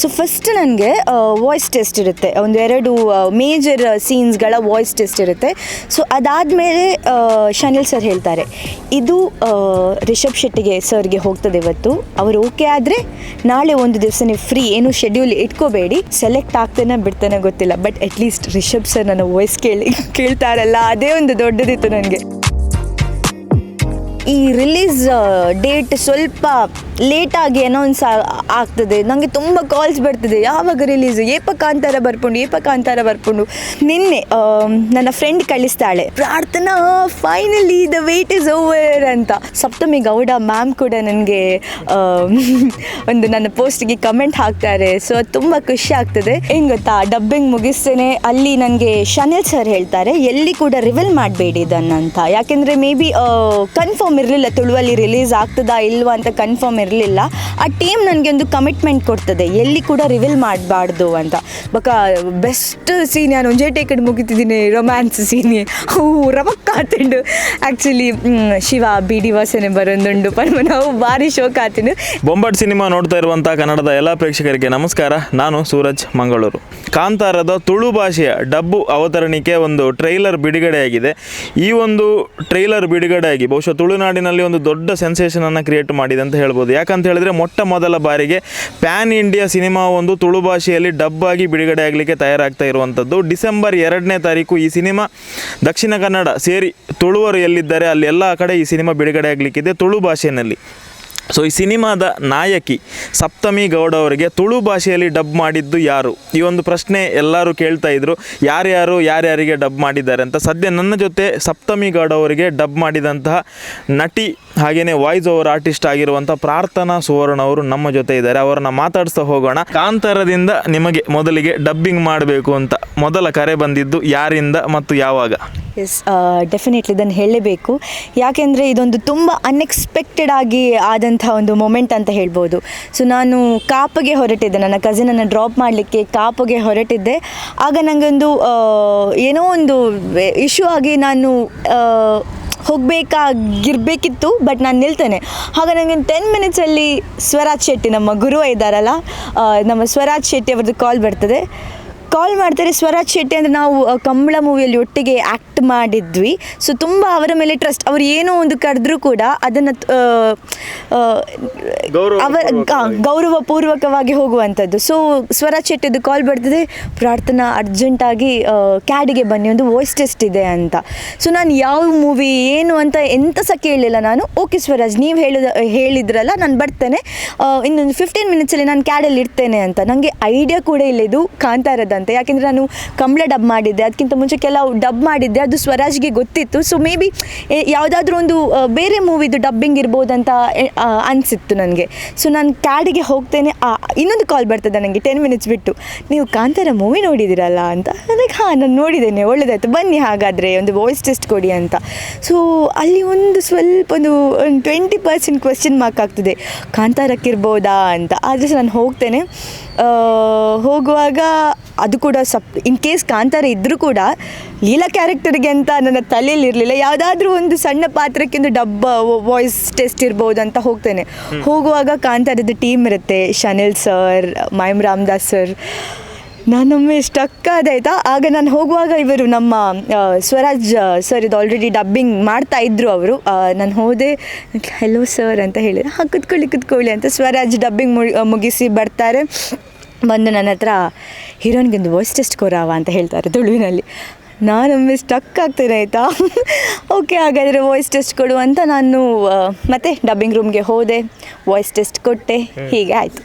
So first ನನಗೆ voice test ಇರುತ್ತೆ. ಒಂದು ಎರಡು ಮೇಜರ್ ಸೀನ್ಸ್ಗಳ ವಾಯ್ಸ್ ಟೆಸ್ಟ್ ಇರುತ್ತೆ. ಸೊ ಅದಾದಮೇಲೆ ಶನಿಲ್ ಸರ್ ಹೇಳ್ತಾರೆ, ಇದು ರಿಷಬ್ ಶೆಟ್ಟಿಗೆ ಸರ್ಗೆ ಹೋಗ್ತದೆ ಇವತ್ತು. ಅವರು ಓಕೆ ಆದರೆ, ನಾಳೆ ಒಂದು ದಿವಸ ಫ್ರೀ ಏನು ಶೆಡ್ಯೂಲ್ ಇಟ್ಕೋಬೇಡಿ. ಸೆಲೆಕ್ಟ್ ಆಗ್ತಾನೆ ಬಿಡ್ತಾನೆ ಗೊತ್ತಿಲ್ಲ. But at least Rishab sir ನನ್ನ ವಾಯ್ಸ್ ಕೇಳಿ, ಕೇಳ್ತಾರಲ್ಲ. ಅದೇ ಒಂದು ದೊಡ್ಡದಿತ್ತು ನನಗೆ. ಈ ರಿಲೀಸ್ ಡೇಟ್ ಸ್ವಲ್ಪ ಲೇಟಾಗಿ ಅನೌನ್ಸ್ ಆಗ್ತದೆ. ನನಗೆ ತುಂಬ ಕಾಲ್ಸ್ ಬರ್ತದೆ. ಯಾವಾಗ ರಿಲೀಸ್ ಏಪ ಕಾಂತಾರ ಬರ್ಕೊಂಡು ಏಪ ಕಾಂತಾರ ಬರ್ಕೊಂಡು ನಿನ್ನೆ ನನ್ನ friend ಕಳಿಸ್ತಾಳೆ. Prarthana finally the wait is over ಅಂತ. ಸಪ್ತಮಿ ಗೌಡ ಮ್ಯಾಮ್ ಕೂಡ ನನಗೆ ಒಂದು ನನ್ನ ಪೋಸ್ಟ್ಗೆ ಕಮೆಂಟ್ ಹಾಕ್ತಾರೆ. ಸೊ ಅದು ತುಂಬ ಖುಷಿ ಆಗ್ತದೆ. ಹೆಂಗ್ ಗೊತ್ತಾ? ಡಬ್ಬಿಂಗ್ ಮುಗಿಸ್ತೇನೆ. ಅಲ್ಲಿ ನನಗೆ ಶನಿಲ್ ಸರ್ ಹೇಳ್ತಾರೆ, ಎಲ್ಲಿ ಕೂಡ ರಿವೆಲ್ ಮಾಡಬೇಡಿ ಅಂತ. ಯಾಕೆಂದರೆ ಮೇ ಬಿ ಕನ್ಫರ್ಮ್ ಇರಲಿಲ್ಲ, ತುಳುವಲ್ಲಿ ರಿಲೀಸ್ ಆಗ್ತದಾ ಇಲ್ವಾ ಅಂತ ಕನ್ಫರ್ಮ್ ಇರಲಿಲ್ಲ. ಆ ಟೀಮ್ ನನಗೆ ಒಂದು ಕಮಿಟ್ಮೆಂಟ್ ಕೊಡ್ತದೆ, ಎಲ್ಲಿ ಕೂಡ ರಿವೀಲ್ ಮಾಡಬಾರ್ದು ಅಂತ. ಬಕ ಬೆಸ್ಟ್ ಸೀನ್ ನಾನು ಒಂಜೆ ಟೇಕಡ್ ಮುಗಿತಿದ್ದೀನಿ ರೊಮ್ಯಾನ್ಸ್ ಸೀನ್ ಹೂ, ರಮಕ್ಕ ಆತುಂಡು ಆ್ಯಕ್ಚುಲಿ ಶಿವ ಬಿ ಡಿ ವಾಸನೆ ಬರೋದುಂಡು ಪರ್ಮ ನಾವು ಭಾರಿ ಶೋಕ್ ಆತಿಂಡು ಬೊಂಬಾಟ್ ಸಿನಿಮಾ ನೋಡ್ತಾ ಇರುವಂಥ ಕನ್ನಡದ ಎಲ್ಲ ಪ್ರೇಕ್ಷಕರಿಗೆ ನಮಸ್ಕಾರ. ನಾನು ಸೂರಜ್ ಮಂಗಳೂರು. ಕಾಂತಾರದ ತುಳು ಭಾಷೆಯ ಡಬ್ಬು ಅವತರಣಿಕೆ ಒಂದು ಟ್ರೈಲರ್ ಬಿಡುಗಡೆಯಾಗಿದೆ. ಈ ಒಂದು ಟ್ರೈಲರ್ ಬಿಡುಗಡೆಯಾಗಿ, ಬಹುಶಃ ತುಳುನಾಡಿನಲ್ಲಿ ಒಂದು ದೊಡ್ಡ ಸೆನ್ಸೇಷನನ್ನು ಕ್ರಿಯೇಟ್ ಮಾಡಿದೆ ಅಂತ ಹೇಳ್ಬೋದು. ಯಾಕಂತ ಹೇಳಿದ್ರೆ ಮೊಟ್ಟ ಮೊದಲ ಬಾರಿಗೆ ಪ್ಯಾನ್ ಇಂಡಿಯಾ ಸಿನಿಮಾ ಒಂದು ತುಳು ಭಾಷೆಯಲ್ಲಿ ಡಬ್ ಆಗಿ ಬಿಡುಗಡೆ ಆಗಲಿಕ್ಕೆ ತಯಾರಾಗ್ತಾ ಇರುವಂಥದ್ದು ಡಿಸೆಂಬರ್ ಎರಡನೇ ತಾರೀಕು ಈ ಸಿನಿಮಾ ದಕ್ಷಿಣ ಕನ್ನಡ ಸೇರಿ ತುಳುವರು ಎಲ್ಲಿದ್ದಾರೆ ಅಲ್ಲಿ ಎಲ್ಲ ಕಡೆ ಈ ಸಿನಿಮಾ ಬಿಡುಗಡೆ ಆಗಲಿಕ್ಕಿದೆ ತುಳು ಭಾಷೆಯಲ್ಲಿ. ಸೊ ಈ ಸಿನಿಮಾದ ನಾಯಕಿ ಸಪ್ತಮಿ ಗೌಡ ಅವರಿಗೆ ತುಳು ಭಾಷೆಯಲ್ಲಿ ಡಬ್ ಮಾಡಿದ್ದು ಯಾರು? ಈ ಒಂದು ಪ್ರಶ್ನೆ ಎಲ್ಲರೂ ಕೇಳ್ತಾ ಇದ್ರು. ಯಾರ್ಯಾರು, ಯಾರ್ಯಾರಿಗೆ ಡಬ್ ಮಾಡಿದ್ದಾರೆ ಅಂತ. ಸದ್ಯ ನನ್ನ ಜೊತೆ ಸಪ್ತಮಿ ಗೌಡ ಅವರಿಗೆ ಡಬ್ ಮಾಡಿದಂತಹ ನಟಿ ಹಾಗೆಯೇ ವಾಯ್ಸ್ ಓವರ್ ಆರ್ಟಿಸ್ಟ್ ಆಗಿರುವಂಥ ಪ್ರಾರ್ಥನಾ ಸುವರ್ಣ ಅವರು ನಮ್ಮ ಜೊತೆ ಇದ್ದಾರೆ. ಅವರನ್ನ ಮಾತಾಡಿಸ್ತಾ ಹೋಗೋಣ. ಕಾಂತಾರದಿಂದ ನಿಮಗೆ ಮೊದಲಿಗೆ ಡಬ್ಬಿಂಗ್ ಮಾಡಬೇಕು ಅಂತ ಮೊದಲ ಕರೆ ಬಂದಿದ್ದು ಯಾರಿಂದ ಮತ್ತು ಯಾವಾಗ? ಎಸ್ ಡೆಫಿನೆಟ್ಲಿ ಇದನ್ನು ಹೇಳಲೇಬೇಕು. ಯಾಕೆಂದರೆ ಇದೊಂದು ತುಂಬ ಅನ್ಎಕ್ಸ್ಪೆಕ್ಟೆಡ್ ಆಗಿ ಆದಂಥ ಒಂದು ಮೊಮೆಂಟ್ ಅಂತ ಹೇಳ್ಬೋದು. ಸೊ ನಾನು ಕಾಪಗೆ ಹೊರಟಿದ್ದೆ. ನನ್ನ ಕಸಿನನ್ನು ಡ್ರಾಪ್ ಮಾಡಲಿಕ್ಕೆ ಕಾಪಗೆ ಹೊರಟಿದ್ದೆ. ಆಗ ನನಗೊಂದು ಏನೋ ಒಂದು ಇಶ್ಯೂ ಆಗಿ ನಾನು ಹೋಗಬೇಕಾಗಿರ್ಬೇಕಿತ್ತು ಬಟ್ ನಾನು ನಿಲ್ತೇನೆ. ಆಗ ನನಗೆ ಟೆನ್ ಮಿನಿಟ್ಸಲ್ಲಿ ಸ್ವರಾಜ್ ಶೆಟ್ಟಿ ನಮ್ಮ ಗುರು ಇದ್ದಾರಲ್ಲ ನಮ್ಮ ಸ್ವರಾಜ್ ಶೆಟ್ಟಿ ಅವ್ರದ್ದು ಕಾಲ್ ಬರ್ತದೆ. ಕಾಲ್ ಮಾಡ್ತಾರೆ ಸ್ವರಾಜ್ ಶೆಟ್ಟಿ ಅಂದರೆ ನಾವು ಕಂಬಳ ಮೂವಿಯಲ್ಲಿ ಒಟ್ಟಿಗೆ ಆ್ಯಕ್ಟ್ ಮಾಡಿದ್ವಿ. ಸೊ ತುಂಬ ಅವರ ಮೇಲೆ ಟ್ರಸ್ಟ್ ಅವ್ರು ಏನೋ ಒಂದು ಕರೆದ್ರೂ ಕೂಡ ಅದನ್ನು ಅವರ ಗೌರವಪೂರ್ವಕವಾಗಿ. ಹೋಗುವಂಥದ್ದು. ಸೊ ಸ್ವರಾಜ್ ಶೆಟ್ಟಿದು ಕಾಲ್ ಬರ್ತದೆ. ಪ್ರಾರ್ಥನಾ ಅರ್ಜೆಂಟಾಗಿ ಕ್ಯಾಡಿಗೆ ಬನ್ನಿ ಒಂದು ವಾಯ್ಸ್ ಟೆಸ್ಟ್ ಇದೆ ಅಂತ. ಸೊ ನಾನು ಯಾವ ಮೂವಿ ಏನು ಅಂತ ಎಂತ ಸಹ ಕೇಳಲಿಲ್ಲ ನಾನು. ಓಕೆ ಸ್ವರಾಜ್ ನೀವು ಹೇಳಿದ ಹೇಳಿದ್ರಲ್ಲ ನಾನು ಬರ್ತೇನೆ. ಇನ್ನೊಂದು ಫಿಫ್ಟೀನ್ ಮಿನಿಟ್ಸಲ್ಲಿ ನಾನು ಕ್ಯಾಡಲ್ಲಿ ಇರ್ತೇನೆ ಅಂತ. ನನಗೆ ಐಡಿಯಾ ಕೂಡ ಇಲ್ಲ. ಇದು ಕಾಂತಾರದಂತೆ ಯಾಕೆಂದರೆ ನಾನು ಕಂಬಳ ಡಬ್ ಮಾಡಿದ್ದೆ. ಅದಕ್ಕಿಂತ ಮುಂಚೆ ಕೆಲವು ಡಬ್ ಮಾಡಿದ್ದೆ. ಅದು ಸ್ವರಾಜ್ಗೆ ಗೊತ್ತಿತ್ತು. ಸೊ ಮೇ ಬಿ ಯಾವುದಾದ್ರೂ ಒಂದು ಬೇರೆ ಮೂವಿದು ಡಬ್ಬಿಂಗ್ ಇರ್ಬೋದಂತ ಅಂತ ಅನಿಸಿತ್ತು ನನಗೆ. ಸೊ ನಾನು ಕ್ಯಾಡಿಗೆ ಹೋಗ್ತೇನೆ. ಇನ್ನೊಂದು ಕಾಲ್ ಬರ್ತದೆ ನನಗೆ ಟೆನ್ ಮಿನಿಟ್ಸ್ ಬಿಟ್ಟು. ನೀವು ಕಾಂತಾರ ಮೂವಿ ನೋಡಿದಿರಲ್ಲ ಅಂತ? ಅದಕ್ಕೆ ಹಾಂ, ನಾನು ನೋಡಿದ್ದೇನೆ. ಒಳ್ಳೆಯದಾಯ್ತು ಬನ್ನಿ ಹಾಗಾದರೆ, ಒಂದು ವಾಯ್ಸ್ ಟೆಸ್ಟ್ ಕೊಡಿ ಅಂತ. ಸೊ ಅಲ್ಲಿ ಒಂದು ಸ್ವಲ್ಪ ಒಂದು ಒಂದು ಟ್ವೆಂಟಿ ಪರ್ಸೆಂಟ್ ಕ್ವೆಶ್ಚನ್ ಮಾರ್ಕ್ ಆಗ್ತದೆ. ಕಾಂತಾರಕ್ಕಿರ್ಬೋದಾ ಅಂತ. ಆದರೆ, ನಾನು ಹೋಗ್ತೇನೆ. ಹೋಗುವಾಗ ಅದು ಕೂಡ ಸಪ್ ಇನ್ ಕೇಸ್ ಕಾಂತಾರ ಇದ್ದರೂ ಕೂಡ ಲೀಲಾ ಕ್ಯಾರೆಕ್ಟರ್ಗೆ ಅಂತ ನನ್ನ ತಲೆಯಲ್ಲಿ ಇರಲಿಲ್ಲ. ಯಾವುದಾದ್ರೂ ಒಂದು ಸಣ್ಣ ಪಾತ್ರಕ್ಕೆ ಒಂದು ಡಬ್ಬ ವಾಯ್ಸ್ ಟೆಸ್ಟ್ ಇರ್ಬೋದು ಅಂತ ಹೋಗ್ತೇನೆ. ಹೋಗುವಾಗ ಕಾಂತಾರದ ಟೀಮ್ ಇರುತ್ತೆ. Shanil sir Mime Ramdas sir ನಾನೊಮ್ಮೆ stuck ಆದಾಯ್ತಾ ಆಗ ನಾನು ಹೋಗುವಾಗ ಇವರು ನಮ್ಮ ಸ್ವರಾಜ್ ಸರ್ ಇದು ಆಲ್ರೆಡಿ ಡಬ್ಬಿಂಗ್ ಮಾಡ್ತಾ ಇದ್ರು ಅವರು. ನಾನು ಹೋದೆ ಹಲೋ ಸರ್ ಅಂತ ಹೇಳಿದೆ. ಹಾಂ ಕುತ್ಕೊಳ್ಳಿ ಕುತ್ಕೊಳ್ಳಿ ಅಂತ ಸ್ವರಾಜ್ ಡಬ್ಬಿಂಗ್ ಮುಗಿಸಿ ಬರ್ತಾರೆ. ಬಂದು ನನ್ನ ಹತ್ರ ಹೀರೋನ್ಗಿಂದು ವಾಯ್ಸ್ ಟೆಸ್ಟ್ ಕೊರಾವ ಅಂತ ಹೇಳ್ತಾರೆ ತುಳುವಿನಲ್ಲಿ. ನಾನೊಮ್ಮೆ ಸ್ಟಕ್ ಆಗ್ತೇನೆ ಆಯಿತಾ? ಓಕೆ ಹಾಗಾದರೆ ವಾಯ್ಸ್ ಟೆಸ್ಟ್ ಕೊಡು ಅಂತ ನಾನು ಮತ್ತೆ ಡಬ್ಬಿಂಗ್ ರೂಮ್ಗೆ ಹೋದೆ. ವಾಯ್ಸ್ ಟೆಸ್ಟ್ ಕೊಟ್ಟೆ. ಹೀಗೆ ಆಯಿತು.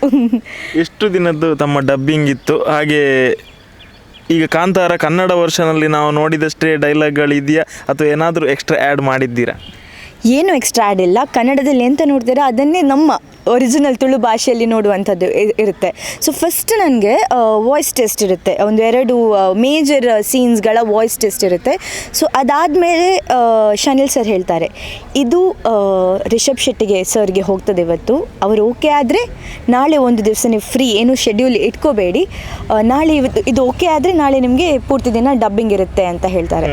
ಎಷ್ಟು ದಿನದ್ದು ತಮ್ಮ ಡಬ್ಬಿಂಗ್ ಇತ್ತು? ಹಾಗೆ ಈಗ ಕಾಂತಾರ ಕನ್ನಡ ವರ್ಷನಲ್ಲಿ ನಾವು ನೋಡಿದಷ್ಟೇ ಡೈಲಾಗ್ಗಳಿದೆಯಾ ಅಥವಾ ಏನಾದರೂ ಎಕ್ಸ್ಟ್ರಾ ಆ್ಯಡ್ ಮಾಡಿದ್ದೀರಾ? ಏನು ಎಕ್ಸ್ಟ್ರಾ ಆ್ಯಡ್ ಇಲ್ಲ. ಕನ್ನಡದಲ್ಲಿ ಎಂತ ನೋಡ್ತೀರಾ? ಅದನ್ನೇ ನಮ್ಮ ಒರಿಜಿನಲ್ ತುಳು ಭಾಷೆಯಲ್ಲಿ ನೋಡುವಂಥದ್ದು ಇರುತ್ತೆ. ಸೊ ಫಸ್ಟ್ ನನಗೆ ವಾಯ್ಸ್ ಟೆಸ್ಟ್ ಇರುತ್ತೆ. ಒಂದು ಎರಡು ಮೇಜರ್ ಸೀನ್ಸ್ಗಳ ವಾಯ್ಸ್ ಟೆಸ್ಟ್ ಇರುತ್ತೆ. ಸೊ ಅದಾದಮೇಲೆ ಶನಿಲ್ ಸರ್ ಹೇಳ್ತಾರೆ ಇದು ರಿಷಬ್ ಶೆಟ್ಟಿಗೆ ಸರ್ಗೆ ಹೋಗ್ತದೆ ಇವತ್ತು. ಅವರು ಓಕೆ ಆದರೆ ನಾಳೆ ಒಂದು ದಿವಸ ನೀವು ಫ್ರೀ ಏನು ಶೆಡ್ಯೂಲ್ ಇಟ್ಕೋಬೇಡಿ. ನಾಳೆ ಇವತ್ತು ಇದು ಓಕೆ ಆದರೆ ನಾಳೆ ನಿಮಗೆ ಪೂರ್ತಿ ದಿನ ಡಬ್ಬಿಂಗ್ ಇರುತ್ತೆ ಅಂತ ಹೇಳ್ತಾರೆ.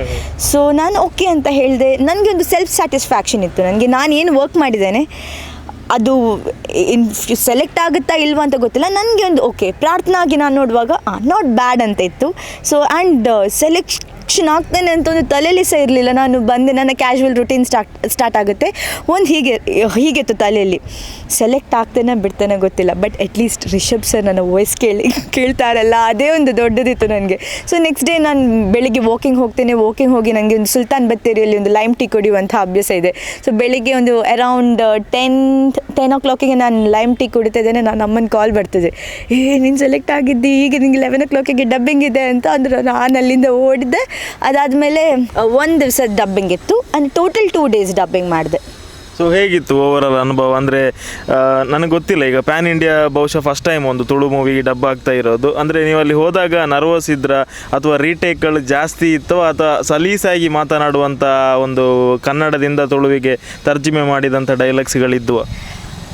ಸೊ ನಾನು ಓಕೆ ಅಂತ ಹೇಳಿದೆ. ನನಗೆ ಒಂದು ಸೆಲ್ಫ್ ಸ್ಯಾಟಿಸ್ಫ್ಯಾಕ್ಷನ್ ಇತ್ತು. ನನಗೆ ನಾನು ಏನು ವರ್ಕ್ ಮಾಡಿದ್ದೇನೆ ಅದು ಇನ್ ಸೆಲೆಕ್ಟ್ ಆಗುತ್ತಾ ಇಲ್ವಾ ಅಂತ ಗೊತ್ತಿಲ್ಲ. ನನಗೆ ಒಂದು ಓಕೆ ಪ್ರಾರ್ಥನಾಗಿ ನಾನು ನೋಡುವಾಗ ನಾಟ್ ಬ್ಯಾಡ್ ಅಂತ ಇತ್ತು. ಸೊ ಆ್ಯಂಡ್ ಸೆಲೆಕ್ಷನ್ ಆಗ್ತೇನೆ ಅಂತ ಒಂದು ತಲೆಯಲ್ಲಿ ಸಹ ಇರಲಿಲ್ಲ. ನಾನು ಬಂದು ನನ್ನ ಕ್ಯಾಶುವಲ್ ರುಟೀನ್ ಸ್ಟಾರ್ಟ್ ಸ್ಟಾರ್ಟ್ ಆಗುತ್ತೆ. ಒಂದು ಹೀಗೆ ಹೀಗಿತ್ತು ತಲೆಯಲ್ಲಿ. ಸೆಲೆಕ್ಟ್ ಆಗ್ತೇನೆ ಬಿಡ್ತಾನೆ ಗೊತ್ತಿಲ್ಲ. But at least Rishab sir ನನ್ನ ವಾಯ್ಸ್ ಕೇಳಿ, ಕೇಳ್ತಾರಲ್ಲ, ಅದೇ ಒಂದು ದೊಡ್ಡದಿತ್ತು ನನಗೆ. ಸೊ ನೆಕ್ಸ್ಟ್ ಡೇ ನಾನು ಬೆಳಿಗ್ಗೆ ವಾಕಿಂಗ್ ಹೋಗ್ತೇನೆ ವಾಕಿಂಗ್ ಹೋಗಿ ನನಗೆ ಒಂದು ಸುಲ್ತಾನ್ ಬತ್ತೇರಿಯಲ್ಲಿ ಒಂದು ಲೈಮ್ ಟೀ ಕುಡಿಯುವಂಥ ಅಭ್ಯಾಸ ಇದೆ. ಸೊ ಬೆಳಿಗ್ಗೆ ಒಂದು ಅರೌಂಡ್ ಟೆನ್ ಟೆನ್ ಓ ಕ್ಲಾಕಿಗೆ ನಾನು ಲೈಮ್ ಟೀ ಕುಡಿತಾ ಇದ್ದೇನೆ, ನಾನು ಅಮ್ಮನ ಕಾಲ್ ಬರ್ತದೆ. ಏ, ನೀನು ಸೆಲೆಕ್ಟ್ ಆಗಿದ್ದು, ಈಗ ನಿಂಗೆ ಲೆವೆನ್ ಓ ಕ್ಲಾಕಿಗೆ ಡಬ್ಬಿಂಗ್ ಇದೆ ಅಂತ ಅಂದ್ರೆ. ನಾನು ಅಲ್ಲಿಂದ ಓಡಿದೆ ಅದಾದಮೇಲೆ ಒಂದು ದಿವಸ ಡಬ್ಬಿಂಗ್ ಇತ್ತು. And total two days dubbing ಮಾಡಿದೆ. ಸೊ ಹೇಗಿತ್ತು ಓವರಾಲ್ ಅನುಭವ? ಅಂದರೆ ನನಗೆ ಗೊತ್ತಿಲ್ಲ. ಈಗ ಪ್ಯಾನ್ ಇಂಡಿಯಾ ಬಹುಶಃ ಫಸ್ಟ್ ಟೈಮ್ ಒಂದು ತುಳು ಮೂವಿಗೆ ಡಬ್ ಆಗ್ತಾ ಇರೋದು. ಅಂದರೆ, ನೀವು ಅಲ್ಲಿ ಹೋದಾಗ ನರ್ವಸ್ ಇದ್ರ, ಅಥವಾ ರೀಟೇಕ್ಗಳು ಜಾಸ್ತಿ ಇತ್ತು, ಅಥವಾ ಸಲೀಸಾಗಿ ಮಾತನಾಡುವಂಥ ಒಂದು ಕನ್ನಡದಿಂದ ತುಳುವಿಗೆ ತರ್ಜಿಮೆ ಮಾಡಿದಂಥ ಡೈಲಾಗ್ಸ್ಗಳಿದ್ವು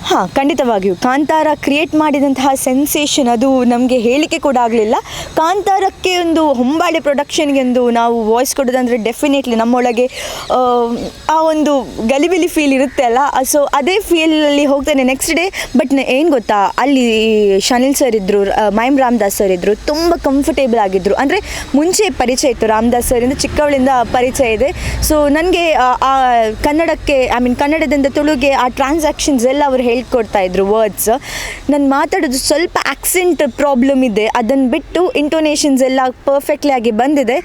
ಹಾಂ ಖಂಡಿತವಾಗಿಯೂ. ಕಾಂತಾರ ಕ್ರಿಯೇಟ್ ಮಾಡಿದಂತಹ ಸೆನ್ಸೇಷನ್ ಅದು ನಮಗೆ ಹೇಳಿಕೆ ಕೂಡ ಆಗಲಿಲ್ಲ. ಕಾಂತಾರಕ್ಕೆ ಒಂದು ಹೊಂಬಾಳೆ ಪ್ರೊಡಕ್ಷನ್ಗೆ ಒಂದು ನಾವು ವಾಯ್ಸ್ ಕೊಡೋದಂದರೆ ಡೆಫಿನೆಟ್ಲಿ ನಮ್ಮೊಳಗೆ ಆ, ಒಂದು ಗಲಿಬಿಲಿ ಫೀಲ್ ಇರುತ್ತೆ ಅಲ್ಲ? ಸೊ ಅದೇ ಫೀಲಲ್ಲಿ ಹೋಗ್ತೇನೆ ನೆಕ್ಸ್ಟ್ ಡೇ ಬಟ್ ಏನು ಗೊತ್ತಾ? ಅಲ್ಲಿ ಶನಿಲ್ ಸರ್ ಇದ್ದರು ಮೈಮ್ ರಾಮದಾಸ್ ಸರ್ ಇದ್ದರು ತುಂಬ ಕಂಫರ್ಟೇಬಲ್ ಆಗಿದ್ದರು ಅಂದರೆ ಮುಂಚೆ ಪರಿಚಯ ಇತ್ತು ರಾಮದಾಸ್ ಸರಿಂದ ಚಿಕ್ಕವಳಿಂದ ಪರಿಚಯ ಇದೆ. ಸೊ ನನಗೆ ಆ ಕನ್ನಡಕ್ಕೆ ಐ ಮೀನ್ ಕನ್ನಡದಿಂದ ತುಳುಗೆ ಆ ಟ್ರಾನ್ಸಾಕ್ಷನ್ಸ್ ಎಲ್ಲ ಅವರು ಹೇಳ್ಕೊಡ್ತಾ ಇದ್ರು ವರ್ಡ್ಸ್ ನಾನು ಮಾತಾಡೋದು ಸ್ವಲ್ಪ ಆಕ್ಸೆಂಟ್ ಪ್ರಾಬ್ಲಮ್ ಇದೆ. ಅದನ್ನು ಬಿಟ್ಟು ಇಂಟೋನೇಷನ್ಸ್ ಎಲ್ಲ ಪರ್ಫೆಕ್ಟ್ಲಿ ಆಗಿ ಬಂದಿದೆ.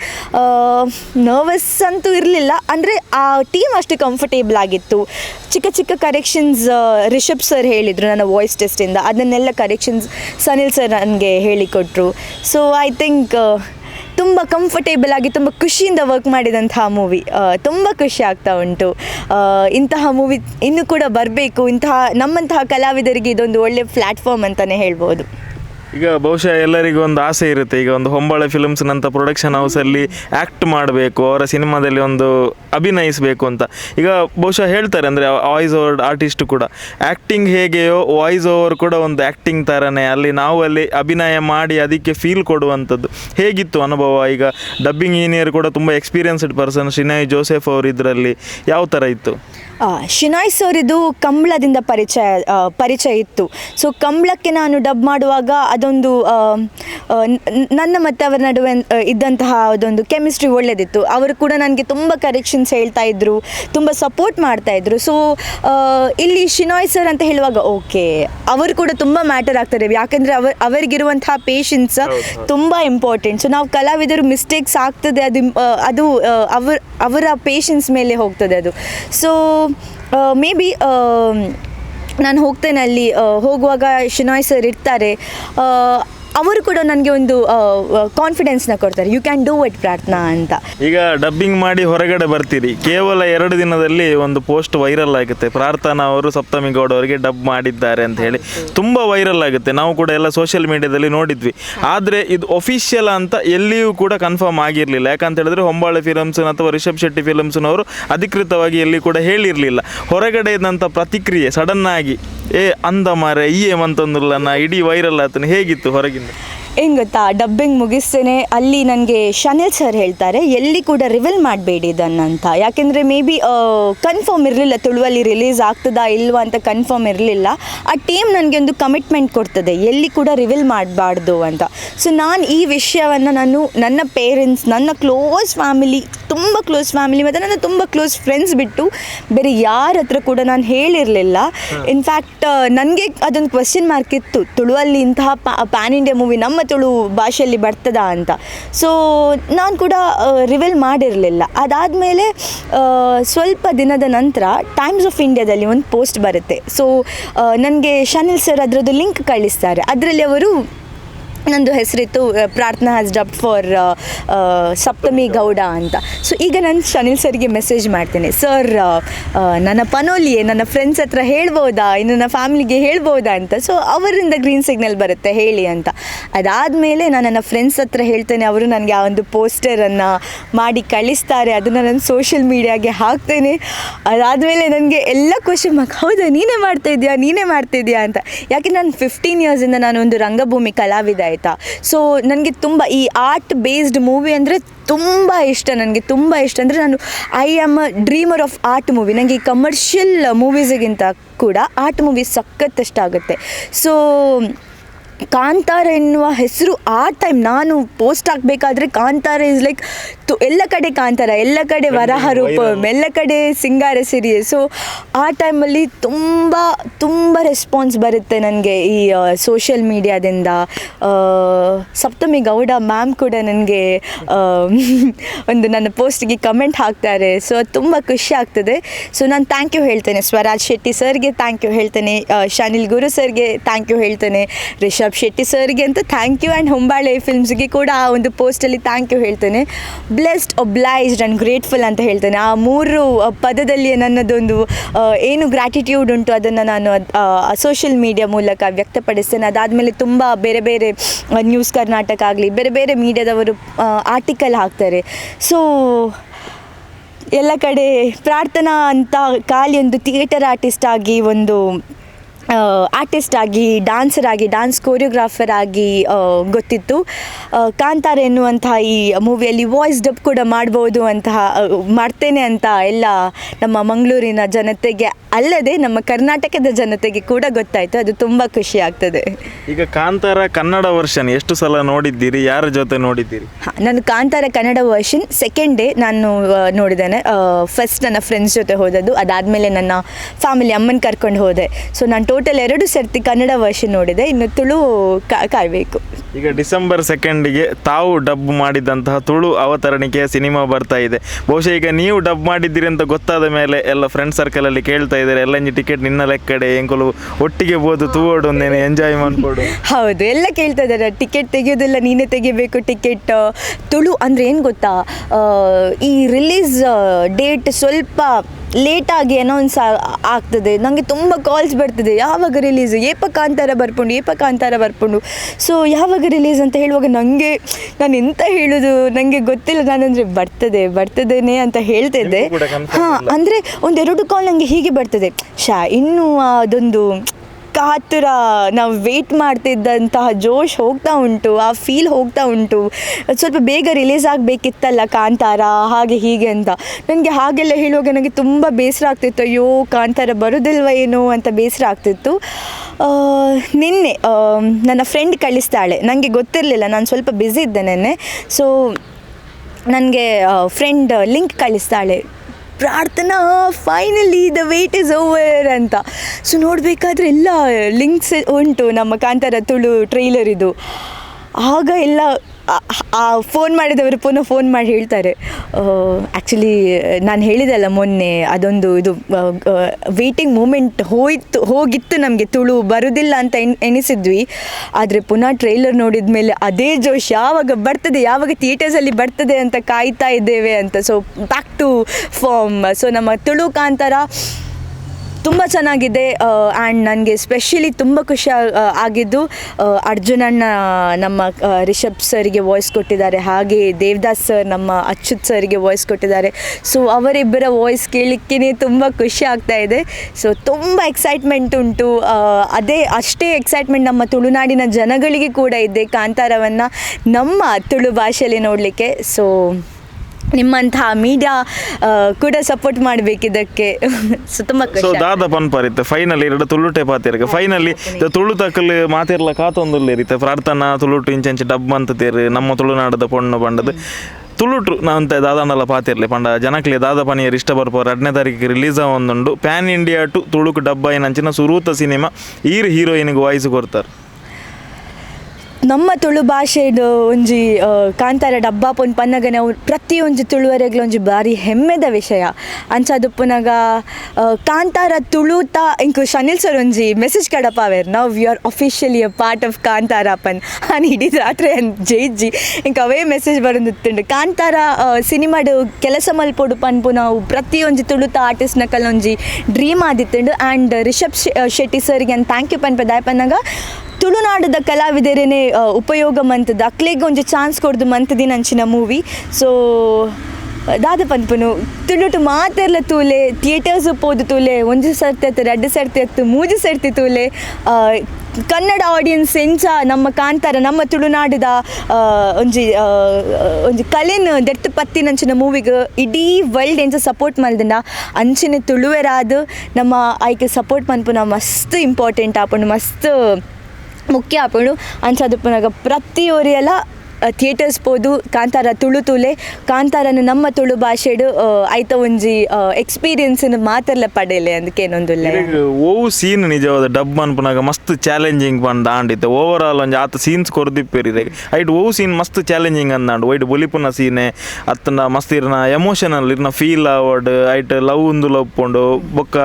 ನರ್ವಸ್ ಅಂತೂ ಇರಲಿಲ್ಲ. ಅಂದರೆ ಆ ಟೀಮ್ ಅಷ್ಟು ಕಂಫರ್ಟೇಬಲ್ ಆಗಿತ್ತು. ಚಿಕ್ಕ ಚಿಕ್ಕ ಕರೆಕ್ಷನ್ಸ್ ರಿಷಬ್ ಸರ್ ಹೇಳಿದರು ನನ್ನ ವಾಯ್ಸ್ ಟೆಸ್ಟಿಂದ ಅದನ್ನೆಲ್ಲ ಕರೆಕ್ಷನ್ಸ್ ಸನಿಲ್ ಸರ್ ನನಗೆ ಹೇಳಿಕೊಟ್ರು. ಸೊ ಐ ಥಿಂಕ್ ತುಂಬ ಕಂಫರ್ಟೇಬಲ್ ಆಗಿ ತುಂಬ ಖುಷಿಯಿಂದ ವರ್ಕ್ ಮಾಡಿದಂತಹ ಮೂವಿ ತುಂಬ ಖುಷಿ ಆಗ್ತಾ ಉಂಟು. ಇಂತಹ ಮೂವಿ ಇನ್ನೂ ಕೂಡ ಬರಬೇಕು. ಇಂತಹ ನಮ್ಮಂತಹ ಕಲಾವಿದರಿಗೆ ಇದೊಂದು ಒಳ್ಳೆ ಪ್ಲ್ಯಾಟ್ಫಾರ್ಮ್ ಅಂತಲೇ ಹೇಳ್ಬೋದು. ಈಗ ಬಹುಶಃ ಎಲ್ಲರಿಗೂ ಒಂದು ಆಸೆ ಇರುತ್ತೆ. ಈಗ ಒಂದು ಹೊಂಬಾಳೆ ಫಿಲ್ಮ್ಸ್ನಂಥ ಪ್ರೊಡಕ್ಷನ್ ಹೌಸಲ್ಲಿ ಆ್ಯಕ್ಟ್ ಮಾಡಬೇಕು, ಅವರ ಸಿನಿಮಾದಲ್ಲಿ ಒಂದು ಅಭಿನಯಿಸಬೇಕು ಅಂತ. ಈಗ ಬಹುಶಃ ಹೇಳ್ತಾರೆ ಅಂದರೆ ವಾಯ್ಸ್ ಓವರ್ ಆರ್ಟಿಸ್ಟ್ ಕೂಡ. ಆ್ಯಕ್ಟಿಂಗ್ ಹೇಗೆಯೋ ವಾಯ್ಸ್ ಓವರ್ ಕೂಡ ಒಂದು ಆ್ಯಕ್ಟಿಂಗ್ ಥರನೇ ಅಲ್ಲಿ ನಾವು ಅಲ್ಲಿ ಅಭಿನಯ ಮಾಡಿ ಅದಕ್ಕೆ ಫೀಲ್ ಕೊಡುವಂಥದ್ದು. ಹೇಗಿತ್ತು ಅನುಭವ? ಈಗ ಡಬ್ಬಿಂಗ್ ಇಂಜಿನಿಯರ್ ಕೂಡ ತುಂಬ ಎಕ್ಸ್ಪೀರಿಯನ್ಸ್ಡ್ ಪರ್ಸನ್ ಶಿನಾಯಿ ಜೋಸೆಫ್ ಅವರು ಇದರಲ್ಲಿ ಯಾವ ಥರ ಇತ್ತು? ಶಿನಾಯ್ ಸರ್ ಇದು ಕಂಬಳದಿಂದ ಪರಿಚಯ ಪರಿಚಯ ಇತ್ತು. ಸೊ ಕಂಬಳಕ್ಕೆ ನಾನು ಡಬ್ ಮಾಡುವಾಗ ಅದೊಂದು ನನ್ನ ಮತ್ತು ಅವರ ನಡುವೆ ಇದ್ದಂತಹ ಅದೊಂದು ಕೆಮಿಸ್ಟ್ರಿ ಒಳ್ಳೆಯದಿತ್ತು ಅವರು ಕೂಡ ನನಗೆ ತುಂಬ ಕರೆಕ್ಷನ್ಸ್ ಹೇಳ್ತಾ ಇದ್ದರು ತುಂಬ ಸಪೋರ್ಟ್ ಮಾಡ್ತಾ ಇದ್ರು. ಸೊ ಇಲ್ಲಿ ಶಿನಾಯ್ ಸರ್ ಅಂತ ಹೇಳುವಾಗ ಓಕೆ ಅವರು ಕೂಡ ತುಂಬ ಮ್ಯಾಟರ್ ಆಗ್ತಾರೆ. ಯಾಕೆಂದರೆ ಅವರ್ ಅವರಿಗಿರುವಂತಹ ಪೇಷನ್ಸ್ ತುಂಬ ಇಂಪಾರ್ಟೆಂಟ್ ಸೊ ನಾವು ಕಲಾವಿದರು ಮಿಸ್ಟೇಕ್ಸ್ ಆಗ್ತದೆ ಅದು ಅದು ಅವರ ಅವರ ಪೇಷನ್ಸ್ ಮೇಲೆ ಹೋಗ್ತದೆ ಅದು. ಸೊ ಮೇ ಬಿ ನಾನು ಹೋಗ್ತೇನೆ ಅಲ್ಲಿ ಹೋಗುವಾಗ ಶಿನಾಯ್ ಸರ್ ಇರ್ತಾರೆ. ಅವರು ಕೂಡ ನನಗೆ ಒಂದು ಕಾನ್ಫಿಡೆನ್ಸ್ನ ಕೊಡ್ತಾರೆ. ಯು ಕ್ಯಾನ್ ಡೂ ಇಟ್ ಪ್ರಾರ್ಥನಾ ಅಂತ. ಈಗ ಡಬ್ಬಿಂಗ್ ಮಾಡಿ ಹೊರಗಡೆ ಬರ್ತೀರಿ. ಕೇವಲ ಎರಡು ದಿನದಲ್ಲಿ ಒಂದು ಪೋಸ್ಟ್ ವೈರಲ್ ಆಗುತ್ತೆ. ಪ್ರಾರ್ಥನಾ ಅವರು ಸಪ್ತಮಿ ಗೌಡ ಅವರಿಗೆ ಡಬ್ ಮಾಡಿದ್ದಾರೆ ಅಂತ ಹೇಳಿ ತುಂಬ ವೈರಲ್ ಆಗುತ್ತೆ. ನಾವು ಕೂಡ ಎಲ್ಲ ಸೋಷಿಯಲ್ ಮೀಡಿಯಾದಲ್ಲಿ ನೋಡಿದ್ವಿ. ಆದರೆ ಇದು ಒಫಿಷಿಯಲ್ ಅಂತ ಎಲ್ಲಿಯೂ ಕೂಡ ಕನ್ಫರ್ಮ್ ಆಗಿರಲಿಲ್ಲ. ಯಾಕಂತ ಹೇಳಿದ್ರೆ ಹೊಂಬಾಳೆ ಫಿಲಮ್ಸ್ ಅಥವಾ ರಿಷಬ್ ಶೆಟ್ಟಿ ಫಿಲಮ್ಸ್ನವರು ಅಧಿಕೃತವಾಗಿ ಎಲ್ಲಿ ಕೂಡ ಹೇಳಿರಲಿಲ್ಲ. ಹೊರಗಡೆ ಇದ್ದಂಥ ಪ್ರತಿಕ್ರಿಯೆ ಸಡನ್ ಆಗಿ ಏ ಅಂದ ಮಾರೆ ಈ ನಾ ಇಡೀ ವೈರಲ್ ಆತನ. ಹೇಗಿತ್ತು ಹೊರಗಿಂದ? ಏನು ಗೊತ್ತಾ ಡಬ್ಬಿಂಗ್ ಮುಗಿಸ್ತೇನೆ. ಅಲ್ಲಿ ನನಗೆ ಶನಿಲ್ ಸರ್ ಹೇಳ್ತಾರೆ ಎಲ್ಲಿ ಕೂಡ ರಿವೀಲ್ ಮಾಡಬೇಡಿ ಇದನ್ನಂತ. ಯಾಕೆಂದರೆ ಮೇ ಬಿ ಕನ್ಫರ್ಮ್ ಇರಲಿಲ್ಲ ತುಳುವಲ್ಲಿ ರಿಲೀಸ್ ಆಗ್ತದಾ ಇಲ್ವಾ ಅಂತ ಕನ್ಫರ್ಮ್ ಇರಲಿಲ್ಲ. ಆ ಟೀಮ್ ನನಗೆ ಒಂದು ಕಮಿಟ್ಮೆಂಟ್ ಕೊಡ್ತದೆ ಎಲ್ಲಿ ಕೂಡ ರಿವೀಲ್ ಮಾಡಬಾರ್ದು ಅಂತ. ಸೊ ನಾನು ಈ ವಿಷಯವನ್ನು ನಾನು ನನ್ನ ಪೇರೆಂಟ್ಸ್ ನನ್ನ ಕ್ಲೋಸ್ ಫ್ಯಾಮಿಲಿ ತುಂಬ ಕ್ಲೋಸ್ ಫ್ಯಾಮಿಲಿ ಮತ್ತು ನನ್ನ ತುಂಬ ಕ್ಲೋಸ್ ಫ್ರೆಂಡ್ಸ್ ಬಿಟ್ಟು ಬೇರೆ ಯಾರ ಹತ್ರ ಕೂಡ ನಾನು ಹೇಳಿರಲಿಲ್ಲ. ಇನ್ಫ್ಯಾಕ್ಟ್ ನನಗೆ ಅದೊಂದು ಕ್ವಶನ್ ಮಾರ್ಕ್ ಇತ್ತು. ತುಳುವಲ್ಲಿ ಇಂತಹ ಪ್ಯಾನ್ ಇಂಡಿಯಾ ಮೂವಿ ನಮ್ಮ ತುಳು ಭಾಷೆಯಲ್ಲಿ ಬರ್ತದಾ ಅಂತ. ಸೊ ನಾನು ಕೂಡ ರಿವೆಲ್ ಮಾಡಿರಲಿಲ್ಲ. ಅದಾದಮೇಲೆ ಸ್ವಲ್ಪ ದಿನದ ನಂತರ ಟೈಮ್ಸ್ ಆಫ್ ಇಂಡಿಯಾದಲ್ಲಿ ಒಂದು ಪೋಸ್ಟ್ ಬರುತ್ತೆ. ಸೊ ನನಗೆ ಶನಿಲ್ ಸರ್ ಅದರದ್ದು ಲಿಂಕ್ ಕಳಿಸ್ತಾರೆ. ಅದರಲ್ಲಿ ಅವರು ನಂದು ಹೆಸರಿತ್ತು Prarthana has dub for Sapthami Gowda ಅಂತ. ಸೊ ಈಗ ನಾನು ಸನಿಲ್ ಸರ್ಗೆ ಮೆಸೇಜ್ ಮಾಡ್ತೇನೆ. ಸರ್ ನನ್ನ ಪನೋಲಿಯೇ, ನನ್ನ ಫ್ರೆಂಡ್ಸ್ ಹತ್ರ ಹೇಳ್ಬೋದಾ? ಇನ್ನು ನನ್ನ ಫ್ಯಾಮಿಲಿಗೆ ಹೇಳ್ಬೋದಾ ಅಂತ? ಸೊ ಅವರಿಂದ ಗ್ರೀನ್ ಸಿಗ್ನಲ್ ಬರುತ್ತೆ, ಹೇಳಿ ಅಂತ. ಅದಾದಮೇಲೆ ನಾನು ನನ್ನ ಫ್ರೆಂಡ್ಸ್ ಹತ್ರ ಹೇಳ್ತೇನೆ, ಅವರು ನನಗೆ ಆ ಒಂದು ಪೋಸ್ಟರನ್ನು ಮಾಡಿ ಕಳಿಸ್ತಾರೆ. ಅದನ್ನು ನಾನು ಸೋಷಿಯಲ್ ಮೀಡಿಯಾಗೆ ಹಾಕ್ತೇನೆ. ಅದಾದಮೇಲೆ ನನಗೆ ಎಲ್ಲ ಕ್ವಶನ್ ಮಾರ್ಕ್ ಹೌದಾ? ನೀನೇ ಮಾಡ್ತಾ ಇದೆಯಾ? ನೀನೇ ಮಾಡ್ತಾ ಇದೆಯಾ? ಅಂತ. ಯಾಕೆ, ನಾನು ಫಿಫ್ಟೀನ್ ಇಯರ್ಸಿಂದ ನಾನು ಒಂದು ರಂಗಭೂಮಿ ಕಲಾವಿದ ಆಯಿತಾ? ಸೊ ನನಗೆ ತುಂಬ ಈ ಆರ್ಟ್ ಬೇಸ್ಡ್ ಮೂವಿ ಅಂದರೆ ತುಂಬ ಇಷ್ಟ ನನಗೆ, ತುಂಬ ಇಷ್ಟ. ಅಂದರೆ ನಾನು I am a dreamer of art movie ನನಗೆ ಈ ಕಮರ್ಷಿಯಲ್ ಮೂವೀಸಿಗಿಂತ ಕೂಡ ಆರ್ಟ್ ಮೂವಿ ಸಖತ್ ಆಗುತ್ತೆ. ಸೊ ಕಾಂತಾರ ಎನ್ನುವ ಹೆಸರು ಆ ಟೈಮ್ ನಾನು ಪೋಸ್ಟ್ ಹಾಕಬೇಕಾದ್ರೆ ಕಾಂತಾರ ಇಸ್ ಲೈಕ್ ತು ಎಲ್ಲ ಕಡೆ ಕಾಂತಾರ ಎಲ್ಲ ಕಡೆ ವರಹ ರೂಪ. ಎಲ್ಲ ಕಡೆ ಸಿಂಗಾರ ಸಿರಿ ಸೊ ಆ ಟೈಮಲ್ಲಿ ತುಂಬ ತುಂಬ ರೆಸ್ಪಾನ್ಸ್ ಬರುತ್ತೆ ನನಗೆ ಈ ಸೋಷಿಯಲ್ ಮೀಡಿಯಾದಿಂದ ಸಪ್ತಮಿ ಗೌಡ ಮ್ಯಾಮ್ ಕೂಡ ನನಗೆ ಒಂದು ನನ್ನ ಪೋಸ್ಟ್ಗೆ ಕಮೆಂಟ್ ಹಾಕ್ತಾರೆ. ಸೊ ಅದು ತುಂಬ ಖುಷಿ ಆಗ್ತದೆ. ಸೊ ನಾನು ಥ್ಯಾಂಕ್ ಯು ಹೇಳ್ತೇನೆ. ಸ್ವರಾಜ್ ಶೆಟ್ಟಿ ಸರ್ಗೆ ಥ್ಯಾಂಕ್ ಯು ಹೇಳ್ತೇನೆ. ಶನಿಲ್ ಗುರು ಸರ್ಗೆ ಥ್ಯಾಂಕ್ ಯು ಹೇಳ್ತೇನೆ. ರಿಷಬ್ ಶೆಟ್ಟಿ ಸರ್ಗೆ ಅಂತ ಥ್ಯಾಂಕ್ ಯು ಆ್ಯಂಡ್ ಹೊಂಬಾಳೆ ಫಿಲ್ಮ್ಸ್ಗೆ ಕೂಡ ಆ ಒಂದು ಪೋಸ್ಟಲ್ಲಿ ಥ್ಯಾಂಕ್ ಯು ಹೇಳ್ತೇನೆ. ಬ್ಲೆಸ್ಡ್ ಒಬ್ಲೈಸ್ಡ್ ಆ್ಯಂಡ್ ಗ್ರೇಟ್ಫುಲ್ ಅಂತ ಹೇಳ್ತೇನೆ. ಆ ಮೂರು ಪದದಲ್ಲಿ ನನ್ನದೊಂದು ಏನು ಗ್ರ್ಯಾಟಿಟ್ಯೂಡ್ ಉಂಟು ಅದನ್ನು ನಾನು ಸೋಷಿಯಲ್ ಮೀಡಿಯಾ ಮೂಲಕ ವ್ಯಕ್ತಪಡಿಸ್ತೇನೆ. ಅದಾದಮೇಲೆ ತುಂಬ ಬೇರೆ ಬೇರೆ ನ್ಯೂಸ್ ಕರ್ನಾಟಕ ಆಗಲಿ, ಬೇರೆ ಬೇರೆ ಮೀಡಿಯಾದವರು ಆರ್ಟಿಕಲ್ ಹಾಕ್ತಾರೆ. ಸೊ ಎಲ್ಲ ಕಡೆ ಪ್ರಾರ್ಥನಾ ಅಂತ, ಖಾಲಿ ಒಂದು ಥಿಯೇಟರ್ ಆರ್ಟಿಸ್ಟ್ ಆಗಿ ಒಂದು ಆರ್ಟಿಸ್ಟ್ ಆಗಿ ಡಾನ್ಸರ್ ಆಗಿ ಡಾನ್ಸ್ ಕೋರಿಯೋಗ್ರಾಫರ್ ಆಗಿ ಗೊತ್ತಿತ್ತು. ಕಾಂತಾರ ಎನ್ನುವಂತಹ ಈ ಮೂವಿಯಲ್ಲಿ ವಾಯ್ಸ್ ಡಬ್ ಕೂಡ ಮಾಡ್ಬೋದು ಅಂತಹ ಮಾಡ್ತೇನೆ ಅಂತ ಎಲ್ಲ ನಮ್ಮ ಮಂಗಳೂರಿನ ಜನತೆಗೆ ಅಲ್ಲದೆ ನಮ್ಮ ಕರ್ನಾಟಕದ ಜನತೆಗೆ ಕೂಡ ಗೊತ್ತಾಯಿತು. ಅದು ತುಂಬ ಖುಷಿ ಆಗ್ತದೆ. ಈಗ ಕಾಂತಾರ ಕನ್ನಡ ವರ್ಷನ್ ಎಷ್ಟು ಸಲ ನೋಡಿದ್ದೀರಿ? ಯಾರ ಜೊತೆ ನೋಡಿದ್ದೀರಿ? ನಾನು Kantara Kannada version second day ನಾನು ನೋಡಿದ್ದೇನೆ. ಫಸ್ಟ್ ನನ್ನ ಫ್ರೆಂಡ್ಸ್ ಜೊತೆ ಹೋದದ್ದು. ಅದಾದಮೇಲೆ ನನ್ನ ಫ್ಯಾಮಿಲಿ ಅಮ್ಮನ ಕರ್ಕೊಂಡು ಹೋದೆ. ಸೊ ನಾನು ಟೋಟಲ್ ಎರಡು ಸರ್ತಿ ಕನ್ನಡ ವರ್ಷನ್ ನೋಡಿದೆ ಇನ್ನು ತುಳು ಕಾ- ಕಾಯಬೇಕು. ಈಗ ಡಿಸೆಂಬರ್ ಸೆಕೆಂಡಿಗೆ ತಾವು ಡಬ್ ಮಾಡಿದಂತಹ ತುಳು ಅವತರಣಿಕೆಯ ಸಿನಿಮಾ ಬರ್ತಾ ಇದೆ. ಬಹುಶಃ ಈಗ ನೀವು ಡಬ್ ಮಾಡಿದ್ದೀರಿ ಅಂತ ಗೊತ್ತಾದ ಮೇಲೆ ಎಲ್ಲ ಫ್ರೆಂಡ್ ಸರ್ಕಲ್ ಅಲ್ಲಿ ಕೇಳ್ತಾ ಇದ್ದಾರೆ. ಎಲ್ಲ ಟಿಕೆಟ್ ನಿನ್ನ ಲೆಕ್ಕಡೆ ಎಂಕುಲು ಒಟ್ಟಿಗೆ ಬೋದು ತೂವೋಡು ಒಂದೇನೆ ಎಂಜಾಯ್ ಮಾಡ್ಕೊಡು. ಹೌದು ಎಲ್ಲ ಕೇಳ್ತಾ ಇದ್ದಾರೆ. ಟಿಕೆಟ್ ತೆಗೆಯೋದಿಲ್ಲ ನೀನೇ ತೆಗಿಬೇಕು ಟಿಕೆಟ್ ತುಳು ಅಂದರೆ ಏನು ಗೊತ್ತಾ? ಆ, ಈ ರಿಲೀಸ್ ಡೇಟ್ ಸ್ವಲ್ಪ ಲೇಟಾಗಿ ಅನೌನ್ಸ್ ಆಗ್ತದೆ. ನನಗೆ ತುಂಬ ಕಾಲ್ಸ್ ಬರ್ತದೆ. ಯಾವಾಗ ರಿಲೀಸ್ ಏಪ ಕಾಂತಾರ ಬರ್ಕೊಂಡು ಏಪ ಕಾಂತಾರ ಬರ್ಕೊಂಡು ಸೊ ಯಾವಾಗ ರಿಲೀಸ್ ಅಂತ ಹೇಳುವಾಗ ನನಗೆ ನಾನು ಎಂತ ಹೇಳೋದು ನನಗೆ ಗೊತ್ತಿಲ್ಲ. ನಾನಂದರೆ ಬರ್ತದೆ ಬರ್ತದೇನೆ ಅಂತ ಹೇಳ್ತಿದ್ದೆ. ಹಾಂ ಅಂದರೆ ಒಂದೆರಡು ಕಾಲ್ ನನಗೆ ಹೀಗೆ ಬರ್ತದೆ. ಶಾ ಇನ್ನೂ ಅದೊಂದು ಕಾತುರ ನಾವು ವೆಯ್ಟ್ ಮಾಡ್ತಿದ್ದಂತಹ ಜೋಶ್ ಹೋಗ್ತಾ ಉಂಟು, ಆ ಫೀಲ್ ಹೋಗ್ತಾ ಉಂಟು. ಸ್ವಲ್ಪ ಬೇಗ ರಿಲೀಸ್ ಆಗಬೇಕಿತ್ತಲ್ಲ ಕಾಂತಾರ, ಹಾಗೆ ಹೀಗೆ ಅಂತ. ನನಗೆ ಹಾಗೆಲ್ಲ ಹೇಳುವಾಗ ನನಗೆ ತುಂಬ ಬೇಸರ ಆಗ್ತಿತ್ತು. ಅಯ್ಯೋ, ಕಾಂತಾರ ಬರೋದಿಲ್ವ ಏನೋ ಅಂತ ಬೇಸರ ಆಗ್ತಿತ್ತು. ನಿನ್ನೆ ನನ್ನ ಫ್ರೆಂಡ್ ಕಳಿಸ್ತಾಳೆ. ನನಗೆ ಗೊತ್ತಿರಲಿಲ್ಲ, ನಾನು ಸ್ವಲ್ಪ ಬ್ಯುಸಿ ಇದ್ದೆ ನೆನ್ನೆ. ಸೊ ನನಗೆ friend link ಕಳಿಸ್ತಾಳೆ. Prarthana finally the wait is over ಅಂತ. ಸೊ ನೋಡಬೇಕಾದ್ರೆ ಎಲ್ಲ ಲಿಂಕ್ಸ್ ಉಂಟು ನಮ್ಮ ಕಾಂತಾರ ತುಳು ಟ್ರೈಲರ್ ಇದು. ಆಗ ಎಲ್ಲ ಫೋನ್ ಮಾಡಿದವರು ಪುನಃ ಫೋನ್ ಮಾಡಿ ಹೇಳ್ತಾರೆ. ಆ್ಯಕ್ಚುಲಿ ನಾನು ಹೇಳಿದೆಲ್ಲ ಮೊನ್ನೆ ಅದೊಂದು ಇದು ವೇಟಿಂಗ್ ಮೂಮೆಂಟ್ ಹೋಯ್ತು, ಹೋಗಿತ್ತು ನಮಗೆ, ತುಳು ಬರುವುದಿಲ್ಲ ಅಂತ ಎನ್, ಎನಿಸಿದ್ವಿ. ಆದರೆ ಪುನಃ ಟ್ರೈಲರ್ ನೋಡಿದ ಮೇಲೆ ಅದೇ ಜೋಶ್ ಯಾವಾಗ ಬರ್ತದೆ, ಯಾವಾಗ ಥಿಯೇಟರ್ಸಲ್ಲಿ ಬರ್ತದೆ ಅಂತ ಕಾಯ್ತಾ ಇದ್ದೇವೆ ಅಂತ. So back to form so ನಮ್ಮ ತುಳು ಕಾಂತಾರ ತುಂಬ ಚೆನ್ನಾಗಿದೆ ಆ್ಯಂಡ್ ನನಗೆ ಸ್ಪೆಷಲಿ ತುಂಬ ಖುಷಿ ಆಗಿದ್ದು ಅರ್ಜುನಣ್ಣ ನಮ್ಮ ರಿಷಬ್ ಸರ್ಗೆ ವಾಯ್ಸ್ ಕೊಟ್ಟಿದ್ದಾರೆ, ಹಾಗೆ ದೇವದಾಸ್ ಸರ್ ನಮ್ಮ ಅಚ್ಯುತ್ ಸರ್ಗೆ ವಾಯ್ಸ್ ಕೊಟ್ಟಿದ್ದಾರೆ. ಸೊ ಅವರಿಬ್ಬರ ವಾಯ್ಸ್ ಕೇಳಲಿಕ್ಕೇ ತುಂಬ ಖುಷಿ ಆಗ್ತಾ ಇದೆ. ಸೊ ತುಂಬ ಎಕ್ಸೈಟ್ಮೆಂಟ್ ಉಂಟು. ಅದೇ, ಅಷ್ಟೇ ಎಕ್ಸೈಟ್ಮೆಂಟ್ ನಮ್ಮ ತುಳುನಾಡಿನ ಜನಗಳಿಗೆ ಕೂಡ ಇದೆ ಕಾಂತಾರವನ್ನು ನಮ್ಮ ತುಳು ಭಾಷೆಯಲ್ಲಿ ನೋಡಲಿಕ್ಕೆ. ಸೊ ನಿಮ್ಮಂತಹ ಮೀಡಿಯಾ ಕೂಡ ಸಪೋರ್ಟ್ ಮಾಡಬೇಕಿದ್ದಕ್ಕೆ. ಸೊ ತುಂಬ ಸೊ ದಾದ ಪನ್ಪರಿತ್ತೆ ಫೈನಲ್ ಎರಡು ತುಳುಟೆ ಪಾತಿರ್ಗೆ ಫೈನಲಿ ತುಳು ತಕ್ಕಲು ಮಾತಿರ್ಲ ಕಾತೊಂದುಲ್ಲೇರಿತ್ತೆ ಪ್ರಾರ್ಥನಾ ತುಳುಟು ಇಂಚಂಚಿ ಡಬ್ ಅಂತೇರಿ ನಮ್ಮ ತುಳುನಾಡದ ಪೊಣ್ಣು ಬಂಡದು. ತುಳುಟು ನಾವಂತೆ ದಾದಾನಲ್ಲ ಪಾತಿರ್ಲಿ. ಪಂಡ ಜನಕ್ಲೆ ದಾದ ಪನಿಯರ್ ಇಷ್ಟ ಬರ್ಪೋರು. ಎರಡನೇ ತಾರೀಕಿಗೆ ರಿಲೀಸ್ ಆವೊಂದುಂಡು. ಪ್ಯಾನ್ ಇಂಡಿಯಾ ಟು ತುಳುಕು ಡಬ್ಬ ಏನಂಚಿನ ಸುರೂತ ಸಿನಿಮಾ. ಈರ್ ಹೀರೋಯಿನ್ಗೆ ವಾಯ್ಸ್ ಕೊಡ್ತಾರೆ. ನಮ್ಮ ತುಳು ಭಾಷೆಡು ಒಂಜಿ ಕಾಂತಾರ ಡಬ್ಬಾ ಪೊನ್, ಪನ್ನಗನೆ ಪ್ರತಿ ಪ್ರತಿಯೊಂಜಿ ತುಳುವರೆಗ್ಲ ಒಂಜಿ ಬಾರಿ ಹೆಮ್ಮೆದ ವಿಷಯ. ಅಂಚಾದು ಪುನಗ ಕಾಂತಾರ ತುಳುತ, ಇಂಕು ಶನಿಲ್ ಸರ್ ಒಂಜಿ message ಕಡಪಾವೇರ್ now we are officially a part of Kantara ಪನ್. ಹಾನ್ ಇಡೀ ರಾತ್ರಿ ಅನ್ ಜೈಜ್ಜಿ, ಇಂಕ ಅವೇ ಮೆಸೇಜ್ ಬರೋದಿತ್ತುಂಡು. ಕಾಂತಾರ ಸಿನಿಮಾಡು ಕೆಲಸ ಮಲ್ಪೊಡು ಪನ್ಪು ನಾವು ಪ್ರತಿಯೊಂಜಿ ತುಳುತ ಆರ್ಟಿಸ್ಟ್ನ ಒಂಜಿ ಡ್ರೀಮ್ ಆದಿತ್ತುಂಡು. ಆ್ಯಂಡ್ ರಿಷಬ್ ಶೆಟ್ಟಿ ಸರ್ಗೆ ಥ್ಯಾಂಕ್ ಯು ಪನ್ಪ. ದಾಯ್ ಪನ್ನಗ ತುಳುನಾಡದ ಕಲಾವಿದರೇನೆ ಆ, ಉಪಯೋಗ ಮಂತದ ಅಕ್ಲೆಗೆ ಒಂದು ಚಾನ್ಸ್ ಕೊಡ್ದು ಮಂತದಿನ ಅಂಚಿನ ಮೂವಿ. ಸೊ ದಾದ ಪನ್ಪುನು ತುಳುಟು ಮಾತೆರ್ಲ ತೂಲೆ ಥಿಯೇಟರ್ಸ್ ಪೋದು ತೂಲೆ ಒಂಜಿ ಸರ್ತಿ ಅತ್ತು ಎರಡು ಸರ್ತಿ ಅತ್ತು ಮೂಜಿ ಸರ್ತಿ ತೂಲೆ ಕನ್ನಡ ಆಡಿಯನ್ಸ್ ಎಂಚ ನಮ್ಮ ಕಾಂತಾರ ನಮ್ಮ ತುಳುನಾಡದ ಒಂಜಿ ಒಂಜಿ ಕಲೆನ್ ದೆಟ್ಟು ಪತ್ತಿನಂಚಿನ ಮೂವಿಗೆ ಇಡೀ ವರ್ಲ್ಡ್ ಎಂಚ ಸಪೋರ್ಟ್ ಮಲ್ದಿಂದ ಅಂಚಿನ ತುಳುವೆರಾದು ನಮ್ಮ ಆಯ್ಕೆ ಸಪೋರ್ಟ್ ಮನ್ಪುನ ಮಸ್ತ್ ಇಂಪಾರ್ಟೆಂಟ್ ಆಪುಂಡು ಮಸ್ತ್ ಮುಖ್ಯ ಆಪುಂಡು ಅಂಚದುಪ್ಪನಾಗ ಪ್ರತಿ ಒರಿಯಲ ಥಿಯೇಟರ್ಸ್ ಪೋದು ಕಾಂತಾರ ತುಳು ತುಲೆ, ಕಾಂತಾರನ ನಮ್ಮ ತುಳು ಭಾಷೆಡು ಐತ ಒಂಜಿ ಎಕ್ಸ್ಪೀರಿಯನ್ಸ್ ಮಾತಲ್ಲ ಪಡೆಯಲೆ ಅದಕ್ಕೇನೊಂದುಲ್ಲ ಓವು ಸೀನ್ ನಿಜವಾದ ಡಬ್ ಅನ್ಪುನಾಗ ಮಸ್ತ್ ಚಾಲೆಂಜಿಂಗ್ ಬಂದ ಆಂಡಿತ್ತೆ ಓವರ್ ಆಲ್ ಒಂಜಿ ಆತ ಸೀನ್ಸ್ ಕೊರದಿಪ್ಪೇರಿ ಐಟ್ ಓವು ಸೀನ್ ಮಸ್ತ್ ಚಾಲೆಂಜಿಂಗ್ ಅಂದಾಂಡು ವೈಟ್ ಬೊಲಿಪುನ ಸೀನೆ ಅತ್ತನ ಮಸ್ತ್ ಇರ್ನ ಎಮೋಷನಲ್ ಇರ್ನ ಫೀಲ್ ಆವಡ್, ಐಟ್ ಲವ್ ಉಂದು ಲಪ್ಪುಂಡು ಬೊಕ್ಕ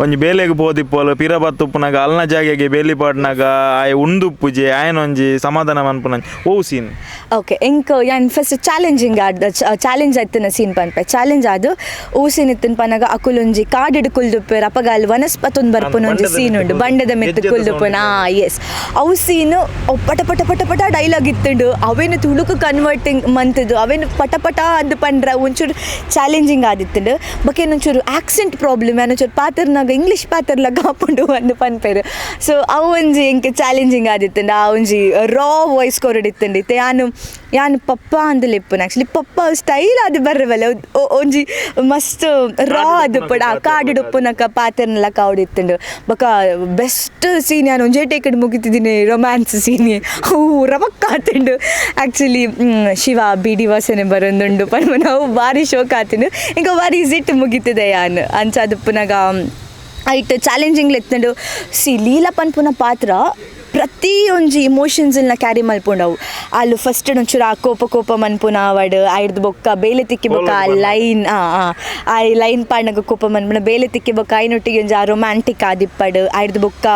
ಒಂಜಿ ಬೇಲೆಗೆ ಬೋದಿಪ್ಪೋಲು ಪಿರ ಬತ್ತುಪ್ಪುನಾಗ ಅಲ್ನ ಜಾಗೆಗೆ ಬೇಲಿ ಪಾಡ್ನಾಗ ಆಯ್ ಉಂದುಪ್ಪುಜೆ ಪೂಜೆ ಒಂಜಿ ಸಮಾಧಾನ ಮನ್ಪುನ ಓವು ಸೀನ್ ಓಕೆ ಇಂಕ್ ಯಾನ್ ಫಸ್ಟ್ ಚಾಲೆಂಜಿಂಗ್ ಆಡ್ ಚಾಲೆಂಜ್ ಆಯ್ತನ ಸೀನ್ ಪನ್ಪೆ ಚಾಲೆಂಜ್ ಆದು ಊ ಸೀನ್ ಇತ್ತಿನ ಪನಗ ಅಕುಲೊಂಜಿ ಕಾಡಿಡು ಕುಲ್ದುಪ್ಪೆರ್ ಅಪಗಾಲ್ ವನಸ್ಪತೊಂದು ಬಂಡದ ಸೀನ್ ಉಂಡು ಬಂಡದ ಮೆತ್ತು ಕುಲ್ದುಪ್ಪನ ಎಸ್ ಅವು ಸೀನು ಪಟ ಪಟ ಪಟ ಪಟ ಡೈಲಾಗ್ ಇತ್ತುಂಡು ಅವೇನು ತುಳುಕು ಕನ್ವರ್ಟಿಂಗ್ ಮಂತದು ಅವೇನು ಪಟ ಪಟ ಅಂದು ಪಂಡ್ರ ಒಂಚೂರು ಚಾಲೆಂಜಿಂಗ್ ಆದಿತ್ತುಂಡು ಬಕ್ಕೆ ಒಂಚೂರು ಆಕ್ಸೆಂಟ್ ಪ್ರಾಬ್ಲಮ್ ಏನೊಂಚೂರು ಪಾತ್ರನಾಗ ಇಂಗ್ಲೀಷ್ ಪಾತ್ರಲ ಕಾಪುಂಡು ಅಂದು ಪನ್ಪೇರು ಸೊ ಅವು ಒಂಜಿ ಇಂಕೆ ಚಾಲೆಂಜಿಂಗ್ ಆದಿತ್ತುಂಡು ಆ ಒಂಜಿ ರಾ ವಾಯ್ಸ್ ಕೊರಡಿತ್ತುಂಡಿತ್ತೆ ಯಾನು ಯಾನು ಪಪ್ಪ ಅಂದು ಲಿಪ್ಪುನ ಆ್ಯಕ್ಚುಲಿ ಪಪ್ಪ ಸ್ಟೈಲ್ ಅದು ಬರ್ರವಲ್ಲ ಒಂಜಿ ಮಸ್ತ್ ರಾ ಅದು ಪಡ ಕಾಡು ಉಪ್ಪುನಕ ಪಾತ್ರನೆಲ್ಲ ಕಾವಡಿತ್ತುಂಡು ಬಕ ಬೆಸ್ಟ್ ಸೀನ್ ಯಾನು ಒಂಜೇ ಟೇಕಡ್ ಮುಗಿತಿದ್ದೀನಿ ರೊಮ್ಯಾನ್ಸ್ ಸೀನ್ ಹೂ ರಮಕ್ ಆತುಂಡು ಆ್ಯಕ್ಚುಲಿ ಶಿವ ಬಿ ಡಿ ವಾಸನೆ ಬರೊಂದುಂಡು ಪರ್ಮ ನಾವು ಭಾರಿ ಶೋಕ್ ಆತಿಂಡು ಇಂಕ ಭಾರಿ ಸಿಟ್ ಮುಗಿತಿದೆ ಯಾನ್ ಅಂಚ ಪುನಗ ಐಟ್ ಚಾಲೆಂಜಿಂಗ್ ಲೆತ್ತಂಡು ಸಿ ಲೀಲಾ ಪನ್ಪುನ ಪಾತ್ರ ಪ್ರತಿ ಒಂಜಿ ಇಮೋಷನ್ಸ್ನ ಕ್ಯಾರಿ ಮಲ್ಪುಂಡವು ಅಲ್ಲಿ ಫಸ್ಟ್ ಒಂಚೂರ ಆ ಕೋಪ ಕೋಪ ಮನ್ಪುನ ಅವಡ್ ಆಯ್ದು ಬೊಕ್ಕ ಬೇಲೆ ತಿಕ್ಕಿ ಬೊಕ್ಕ ಆ ಲೈನ್ ಆ ಆ ಲೈನ್ ಪಾಡ್ನಗ ಕೋಪ ಮನ್ಪುನ ಬೇಲೆ ತಿಕ್ಕಿ ಬೊಕ್ಕ ಐನೊಟ್ಟಿಗೆ ಒಂಜಿ ಆ ರೊಮ್ಯಾಂಟಿಕ್ ಆದಿಪ್ಪಡ್ ಆಯ್ದು ಬೊಕ್ಕ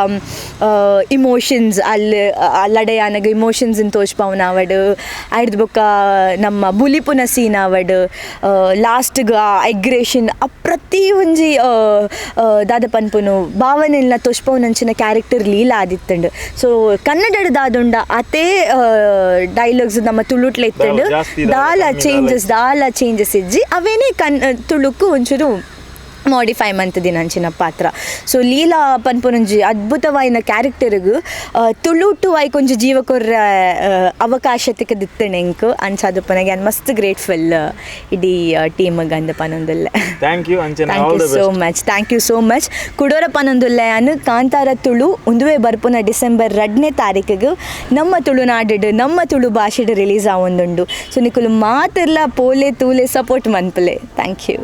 ಇಮೋಷನ್ಸ್ ಅಲ್ಲಿ ಆನಗ ಇಮೋಷನ್ಸ್ ತೋಚ್ಪವನ ಅವಡ್ ಆಯ್ದು ಬೊಕ್ಕ ನಮ್ಮ ಬುಲಿಪುನ ಸೀನ್ ಅವಡ್ ಲಾಸ್ಟ್ಗ ಎಗ್ರೇಷನ್ ಆ ಪ್ರತಿ ಒಂಜಿ ಆ, ಆ, ದಾದ ಪನ್ಪುನು ಭಾವನೆಲ್ಲ ತೋಚ್ಪವನಂಚಿನ ಕ್ಯಾರೆಕ್ಟರ್ ಲೀಲ ಆದಿತ್ತಂಡು. ಸೊ ಕನ್ನಡದ ದಾದುಂಡ ಅದೇ ಡೈಲಾಗ್ಸ್ ನಮ್ಮ ತುಳುಟ್ಲ ಇತ್ತಂಡು ದಾಲ ಚೇಂಜಸ್ ದಾಲ ಚೇಂಜಸ್ ಇಜ್ಜಿ. ಅವೇನೇ ಕನ್ ತುಳುಕು ಒಂಚೂರು ಮಾಡಿಫೈ ಮಂತದಿನ ಅಂಚಿನ ಪಾತ್ರ. ಸೊ ಲೀಲಾ ಪನ್ಪುನಂಜಿ ಅದ್ಭುತವಾಯಿನ ಕ್ಯಾರೆಕ್ಟರ್ಗು ತುಳುಟು ಐಕೊಂಜಿ ಜೀವ ಕೊರ್ರ ಅವಕಾಶ ತಿಕ್ಕದಿತ್ತಣೆ ಎಂಕ್ ಪನಗೆ ನಾನು ಮಸ್ತ್ ಗ್ರೇಟ್ಫುಲ್ ಇಡೀ ಟೀಮ್ಗೆ ಅಂದ ಪನೊಂದುಲ್ಲೆ. Thank you best thank you so much thank you so much ಕುಡೋರ ಪನೊಂದುಲ್ಲೆ ಅನ್ ಕಾಂತಾರ ತುಳು ಉಂದುವೆ ಬರ್ಪುನ ಡಿಸೆಂಬರ್ ಎರಡನೇ ತಾರೀಕಿಗೆ ನಮ್ಮ ತುಳುನಾಡು ನಮ್ಮ ತುಳು ಭಾಷೆಡ್ ರಿಲೀಸ್ ಆವೊಂದುಂಡು. ಸೊ ನಿಕುಲು ಮಾತಿರ್ಲ ಪೋಲೆ ತೂಲೆ ಸಪೋರ್ಟ್ ಮನ್ಪಲೆ ಥ್ಯಾಂಕ್ ಯು